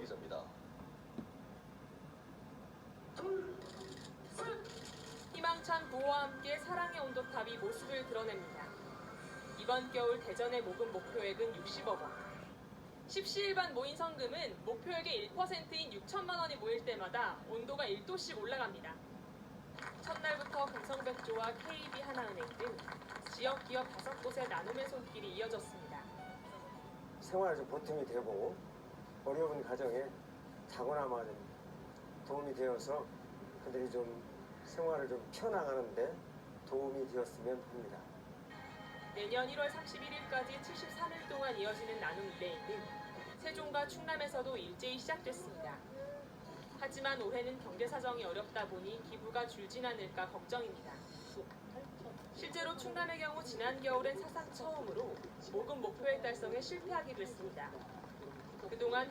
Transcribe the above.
기자입니다. 희망찬 구호와 함께 사랑의 온도탑이 모습을 드러냅니다. 이번 겨울 대전의 모금 목표액은 60억 원. 십시일반 모인 성금은 목표액의 1%인 6천만 원이 모일 때마다 온도가 1도씩 올라갑니다. 첫날부터 금성백조와 KB 하나은행 등 지역 기업 다섯 곳의 나눔의 손길이 이어졌습니다. 생활에 좀 보탬이 되고 어려운 가정에 자고나마 좀 도움이 되어서 그들이 좀 생활을 좀 펴나가는데 도움이 되었으면 합니다. 내년 1월 31일까지 73일 동안 이어지는 나눔 리레이는 세종과 충남에서도 일제히 시작됐습니다. 하지만 올해는 경제 사정이 어렵다 보니 기부가 줄진 않을까 걱정입니다. 실제로 충남의 경우 지난 겨울엔 사상 처음으로 모금 목표액 달성에 실패하기도 했습니다. 그동안